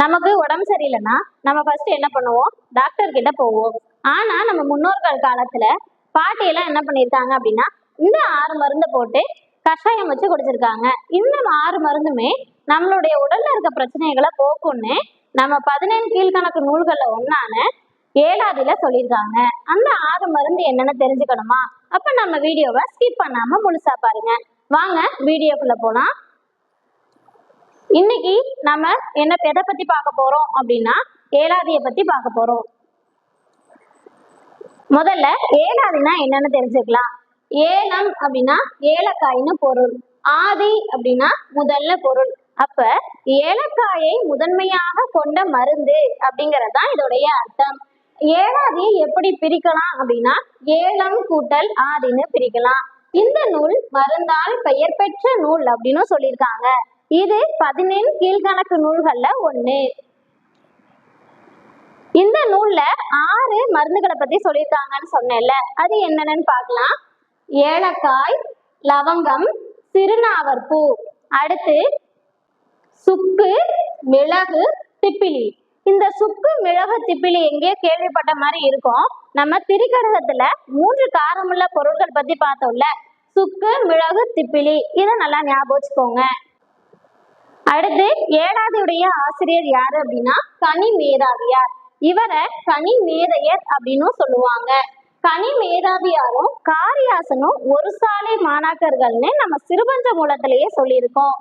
நமக்கு உடம்பு சரியில்லைன்னா நம்ம ஃபர்ஸ்ட் என்ன பண்ணுவோம்? டாக்டர் கிட்ட போவோம். ஆனா நம்ம முன்னோர்கள் காலத்துல பாட்டியெல்லாம் என்ன பண்ணியிருக்காங்க அப்படின்னா இந்த ஆறு மருந்தை போட்டு கஷாயம் வச்சு குடிச்சிருக்காங்க. இந்த ஆறு மருந்துமே நம்மளுடைய உடல்ல இருக்க பிரச்சனைகளை போக்கும்னு நம்ம பதினேழு கீழ்கணக்கு நூல்கள்ல ஒன்னான ஏழாவதுல சொல்லியிருக்காங்க. அந்த ஆறு மருந்து என்னன்னு தெரிஞ்சுக்கணுமா? அப்ப நம்ம வீடியோவை ஸ்கிப் பண்ணாம முழுசா பாருங்க. வாங்க வீடியோக்குள்ள போலாம். இன்னைக்கு நம்ம என்ன எதை பத்தி பார்க்க போறோம் அப்படின்னா ஏலாதியை பத்தி பார்க்க போறோம். முதல்ல ஏலாதினா என்னன்னு தெரிஞ்சுக்கலாம். ஏலம் அப்படின்னா ஏலக்காய்னு பொருள். ஆதி அப்படின்னா முதல்ல பொருள். அப்ப ஏலக்காயை முதன்மையாக கொண்ட மருந்து அப்படிங்கறதுதான் இதோடைய அர்த்தம். ஏலாதியை எப்படி பிரிக்கலாம் அப்படின்னா ஏலம் கூட்டல் ஆதின்னு பிரிக்கலாம். இந்த நூல் மருந்தால் பெயர் பெற்ற நூல் அப்படின்னு சொல்லியிருக்காங்க. இது பதினேழு கீழ்கணக்கு நூல்கள்ல ஒண்ணு. இந்த நூல்ல ஆறு மருந்துகளை பத்தி சொல்லியிருக்காங்கன்னு சொன்னேன்ல. அது என்னென்னு பார்க்கலாம். ஏலக்காய் லவங்கம் சிறுநாவற்பூ. அடுத்து சுக்கு மிளகு திப்பிலி. இந்த சுக்கு மிளகு திப்பிலி எங்கேயோ கேள்விப்பட்ட மாதிரி இருக்கும். நம்ம திரிகடகத்துல மூன்று காரமுள்ள பொருட்கள் பத்தி பார்த்தோம்ல. சுக்கு மிளகு திப்பிலி. இதை நல்லா ஞாபகம் வச்சுக்கோங்க. அடுத்து ஏழாவதுடைய ஆசிரியர் யாரு அப்படின்னா கனி மேதாவியார். இவரை கனி மேதையர் அப்படின்னு சொல்லுவாங்க. கனி மேதாவியாரும் காரியாசனும் ஒரு சாலை மாணாக்கர்கள்னு நம்ம சிறுபஞ்ச மூலத்திலேயே சொல்லியிருக்கோம்.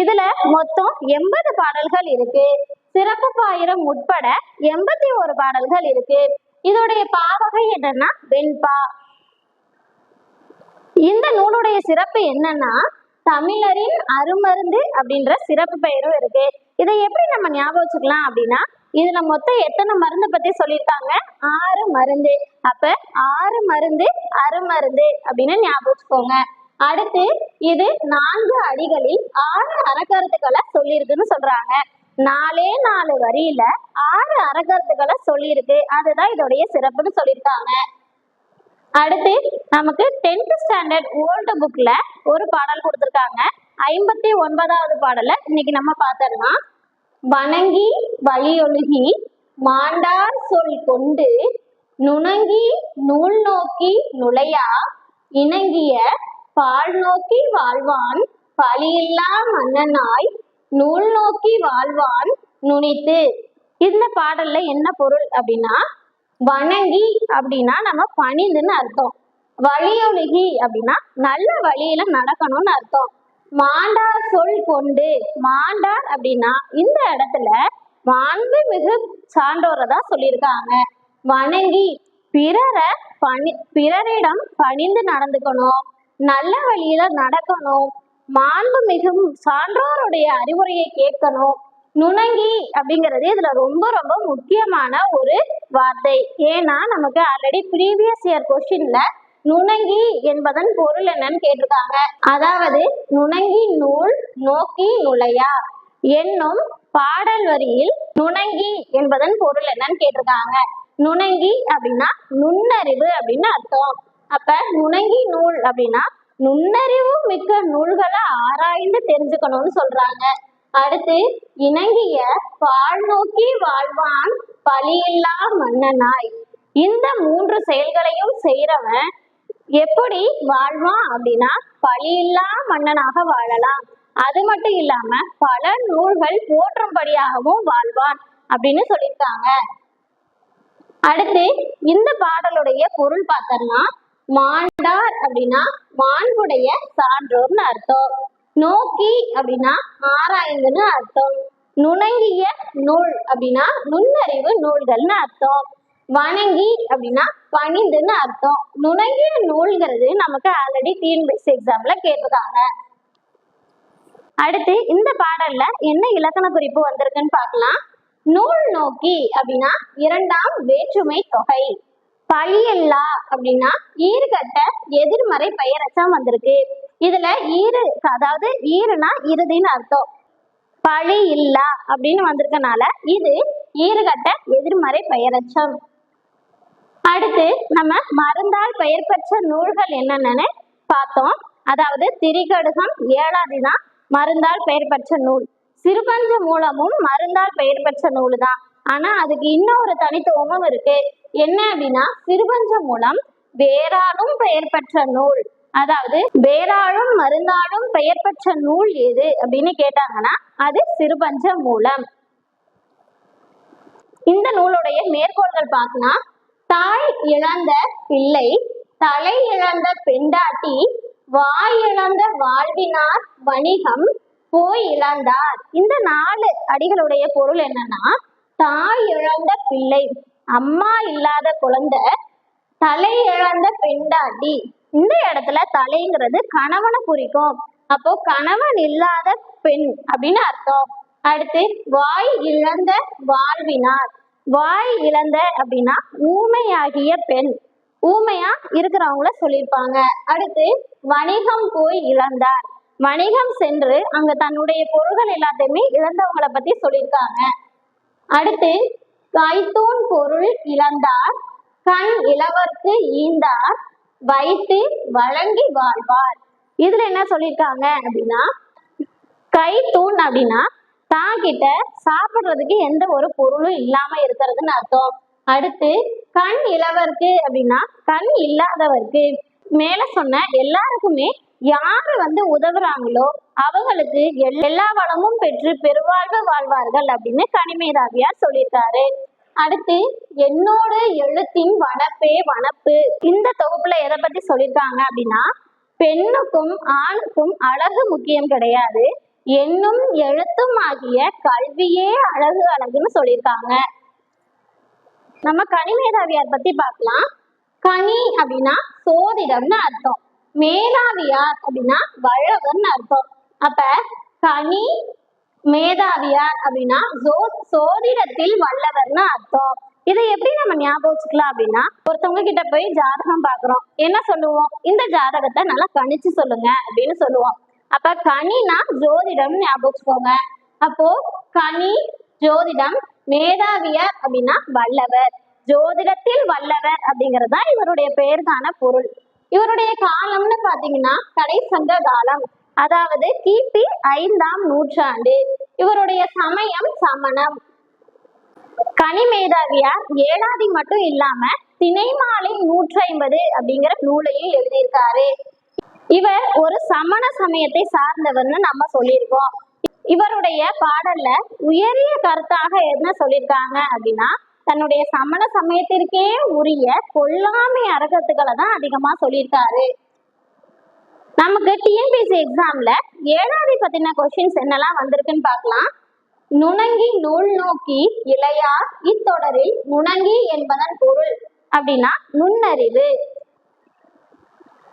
இதுல மொத்தம் எண்பது பாடல்கள் இருக்கு. சிறப்பு பாயிரம் உட்பட எண்பத்தி ஒரு பாடல்கள் இருக்கு. இதோடைய பாவகை என்னன்னா வெண்பா. இந்த நூலுடைய சிறப்பு என்னன்னா தமிழரின் அருமருந்து அப்படின்ற சிறப்பு பெயரும் இருக்கு. இதை எப்படி நம்ம ஞாபகம் வச்சுக்கலாம் அப்படின்னா இதுல மொத்தம் எத்தனை மருந்து பத்தி சொல்லியிருக்காங்க? ஆறு மருந்து. அப்ப ஆறு மருந்து அருமருந்து அப்படின்னு ஞாபகம் வச்சுக்கோங்க. அடுத்து இது நான்கு அடிகளில் ஆறு அறக்கருத்துக்களை சொல்லியிருக்குன்னு சொல்றாங்க. நாலே நாலு வரியில ஆறு அறக்கருத்துக்களை சொல்லியிருக்கு. அதுதான் இதோடைய சிறப்புன்னு சொல்லியிருக்காங்க. அடுத்து நமக்கு டென்த் ஸ்டாண்டர்ட் ஓல்டு புக்ல ஒரு பாடல் கொடுத்துருக்காங்க. ஐம்பத்தி ஒன்பதாவது பாடலை இன்னைக்கு நம்ம பார்த்தோம்னா வணங்கி வழியொழுகி மாண்டார் சொல் கொண்டு நுணங்கி நூல் நோக்கி நுழையா இணங்கிய பால் நோக்கி வாழ்வான் பழியில்லா மன்னனாய் நூல் நோக்கி வாழ்வான் நுனித்து இந்த பாடல்ல என்ன பொருள் அப்படின்னா வணங்கி அப்படின்னா நம்ம பணிந்துன்னு அர்த்தம். வழியொழுகி அப்படின்னா நல்ல வழியில நடக்கணும்னு அர்த்தம். மாண்டார் சொல் கொண்டு மாண்டார் அப்படின்னா இந்த இடத்துல மாண்பு மிகு சான்றோரை தான் சொல்லியிருக்காங்க. வணங்கி பிறரை பணி பிறரிடம் பணிந்து நடந்துக்கணும். நல்ல வழியில நடக்கணும். மாண்பு மிகும் சான்றோருடைய அறிவுரையை கேட்கணும். நுணங்கி அப்படிங்கிறது இதுல ரொம்ப ரொம்ப முக்கியமான ஒரு வார்த்தை. ஏன்னா நமக்கு ஆல்ரெடி ப்ரீவியஸ் இயர் கொஸ்டின்ல நுணங்கி என்பதன் பொருள் என்னன்னு கேட்டிருக்காங்க. அதாவது நுணங்கி நூல் நோக்கி நுழையா? என்னும் பாடல் வரியில் நுணங்கி என்பதன் பொருள் என்னன்னு கேட்டிருக்காங்க. நுணங்கி அப்படின்னா நுண்ணறிவு அப்படின்னு அர்த்தம். அப்ப நுணங்கி நூல் அப்படின்னா நுண்ணறிவு மிக்க நூல்களை ஆராய்ந்து தெரிஞ்சுக்கணும்னு சொல்றாங்க. அடுத்து இணங்கிய பால் நோக்கி வாழ்வான் பழியில்லா மன்னனாய். இந்த மூன்று செயல்களையும் செய்யறவன் எப்படி வாழ்வான் அப்படின்னா பழியில்லா மன்னனாக வாழலாம். அது மட்டும் இல்லாம பல நூல்கள் போற்றும்படியாகவும் வாழ்வான் அப்படின்னு சொல்லியிருக்காங்க. அடுத்து இந்த பாடலுடைய பொருள் பார்த்தோம்னா மாண்டார் அப்படின்னா மாண்புடைய சான்றோர்னு அர்த்தம். நோக்கி அப்படின்னா ஆராய்ந்துன்னு அர்த்தம். நுணங்கிய நூல் அப்படின்னா நுண்ணறிவு நூல்கள்னு அர்த்தம். வணங்கி அப்படின்னா பணிந்துன்னு அர்த்தம். நுணங்கிய நூல்கிறது நமக்கு ஆல்ரெடி டிஎன்பிஎஸ்சி எக்ஸாம்ல கேட்டிருக்காங்க. அடுத்து இந்த பாடல்ல என்ன இலக்கண குறிப்பு வந்திருக்குன்னு பார்க்கலாம். நூல் நோக்கி அப்படின்னா இரண்டாம் வேற்றுமை தொகை. பழியல்லா அப்படின்னா ஈர்கட்ட எதிர்மறை பெயரச்சம் வந்திருக்கு. இதுல ஈறு அதாவது ஈறுனா இறுதின்னு அர்த்தம். பழி இல்ல அப்படின்னு வந்திருக்கனால இது ஈறுகட்ட எதிர்மறை பெயரச்சம். அடுத்து நம்ம மருந்தால் பெயர் பெற்ற நூல்கள் என்னென்னு பார்த்தோம். அதாவது திரிகடுகம் ஏழாதி தான் மருந்தால் பெயர் பெற்ற நூல். சிறுபஞ்ச மூலமும் மருந்தால் பெயர் பெற்ற நூல் தான் ஆனா அதுக்கு இன்னொரு தனித்துவமும் இருக்கு. என்ன அப்படின்னா சிறுபஞ்ச மூலம் வேறாலும் பெயர் பெற்ற நூல். அதாவது வேறாலும் மருந்தாலும் பெயர் பெற்ற நூல் எது அப்படின்னு கேட்டாங்கன்னா அது சிறுபஞ்ச மூலம் இந்த நூலுடைய மேற்கோள்கள் பார்க்கலாம் தாய் இழந்த பிள்ளை தலை இழந்த பெண்டாட்டி வாய் இழந்த வாழ்வினார் வணிகம் போய் இழந்தார். இந்த நாலு அடிகளுடைய பொருள் என்னன்னா தாய் இழந்த பிள்ளை அம்மா இல்லாத குழந்தை தலை இழந்த பெண்டாட்டி. இந்த இடத்துல தலைங்கிறது கணவனை குறிக்கும். அப்போ கணவன் இல்லாத பெண் அப்படின்னு அர்த்தம். அடுத்து வாய் இழந்த வாழ்வினார். வாய் இழந்த அப்படின்னா ஊமையாகிய பெண். ஊமையா இருக்கிறவங்கள சொல்லியிருப்பாங்க. அடுத்து வணிகம் போய் இழந்தார். வணிகம் சென்று அங்க தன்னுடைய பொருள்கள் எல்லாத்தையுமே இழந்தவங்களை பத்தி சொல்லியிருக்காங்க. அடுத்து கைத்தூன் பொருள் இழந்தார். கண் இளவர்க்கு ஈந்தார். வைத்து வழங்கி வாழ்வார். இதுல என்ன சொல்லியிருக்காங்க அப்படின்னா கை தூண் அப்படின்னா தான் கிட்ட சாப்பிடுறதுக்கு எந்த ஒரு பொருளும் இல்லாம இருக்கிறதுன்னு அர்த்தம். அடுத்து கண் இளவருக்கு அப்படின்னா கண் இல்லாதவருக்கு. மேல சொன்ன எல்லாருக்குமே யாரு வந்து உதவுறாங்களோ அவங்களுக்கு எல்லா வளமும் பெற்று பெருவாழ்வு வாழ்வார்கள் அப்படின்னு கனிமேதாவியார் சொல்லியிருக்காரு அடுத்து என்னோடு எழுத்தின் வனப்பே வனப்பு. இந்த தொகுப்புல எதை பத்தி சொல்லியிருக்காங்க அப்படின்னா பெண்ணுக்கும் ஆணுக்கும் அழகு முக்கியம் கிடையாது. எண்ணும் எழுத்தும் ஆகிய கல்வியே அழகு அழகுன்னு சொல்லியிருக்காங்க நம்ம கனிமேதாவியார் பத்தி பார்க்கலாம். கனி அப்படின்னா சோதிடம்னு அர்த்தம். மேதாவியார் அப்படின்னா வழவர்னு அர்த்தம். அப்ப கனி மேதாவியார் அப்படின்னா சோ- சோதிடத்தில் வல்லவர்னு அர்த்தம். இதை எப்படி நம்ம ஞாபகம் வச்சுக்கலாம் அப்படின்னா ஒருத்தவங்க கிட்ட போய் ஜாதகம் பாக்குறோம் என்ன சொல்லுவோம்? இந்த ஜாதகத்தை நல்லா கணிச்சு சொல்லுங்க அப்படின்னு சொல்லுவோம். அப்ப கனினா ஜோதிடம் ஞாபகம் வச்சுக்கோங்க. அப்போ கனி ஜோதிடம் மேதாவியார் அப்படின்னா வல்லவர். ஜோதிடத்தில் வல்லவர் அப்படிங்கிறது தான் இவருடைய பெயர்தான பொருள். இவருடைய காலம்னு பாத்தீங்கன்னா கடைசங்க காலம் அதாவது கிபி ஐந்தாம் நூற்றாண்டு. இவருடைய சமயம் சமணம். கனிமேதாவியார் ஏழாதி மட்டும் இல்லாம திணைமாலை நூற்றி ஐம்பது அப்படிங்கிற நூலையும் எழுதியிருக்காரு. இவர் ஒரு சமண சமயத்தை சார்ந்தவர்னு நம்ம சொல்லியிருக்கோம். இவருடைய பாடல்ல உயரிய கருத்தாக என்ன சொல்லியிருக்காங்க அப்படின்னா தன்னுடைய சமண சமயத்திற்கே உரிய கொல்லாமை அரகத்துக்களை தான் அதிகமா சொல்லியிருக்காரு. நமக்கு டிஎன்பிஎஸ்சி எக்ஸாம்ல ஏழாவது பத்தின கொஸ்டின்ஸ் என்னெல்லாம் வந்திருக்குன்னு பார்க்கலாம். நுணங்கி நூல் நோக்கி இளையார் இத்தொடரில் நுணங்கி என்பதன் பொருள் அப்படின்னா நுண்ணறிவு.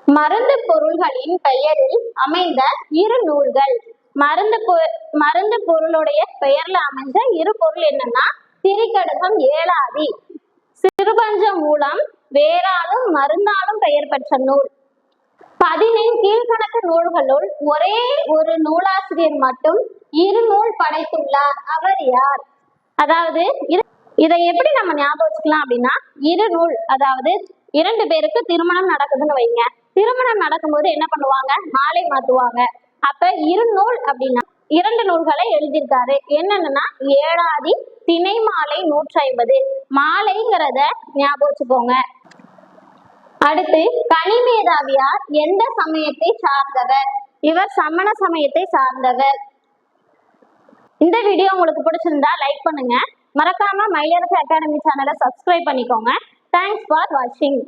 மருந்து பொருள்களின் பெயரில் அமைந்த இரு நூல்கள். மருந்து பொ- மருந்து பொருளுடைய பெயர்ல அமைஞ்ச இரு பொருள் என்னன்னா திரிகடுகம் ஏழாதி. சிறுபஞ்ச மூலம் வேறாலும் மருந்தாலும் பெயர் பெற்ற நூல். பதினைந்து கீழ்கணக்கு நூல்களுள் ஒரே ஒரு நூலாசிரியர் மட்டும் இரு நூல் படைத்துள்ளார். அவர் யார்? அதாவது இதை எப்படி நம்ம ஞாபகம் வச்சுக்கலாம் அப்படின்னா இரு நூல் அதாவது இரண்டு பேருக்கு திருமணம் நடக்குதுன்னு வைங்க. திருமணம் நடக்கும்போது என்ன பண்ணுவாங்க? மாலை மாத்துவாங்க. அப்ப இரு நூல் அப்படின்னா இரண்டு நூல்களை எழுதியிருக்காரு. என்னன்னா ஏழாதி திணை மாலை நூற்றி ஐம்பது. மாலைங்கிறத ஞாபகம் வச்சுக்கோங்க. அடுத்து கனிமேதாவியார் எந்த சமயத்தை சார்ந்தவர்? இவர் சமண சமயத்தை சார்ந்தவர். இந்த வீடியோ உங்களுக்கு பிடிச்சிருந்தா லைக் பண்ணுங்க. மறக்காம மயிலரசு அகாடமி சேனலை சப்ஸ்கிரைப் பண்ணிக்கோங்க. தேங்க்ஸ் ஃபார் வாட்சிங்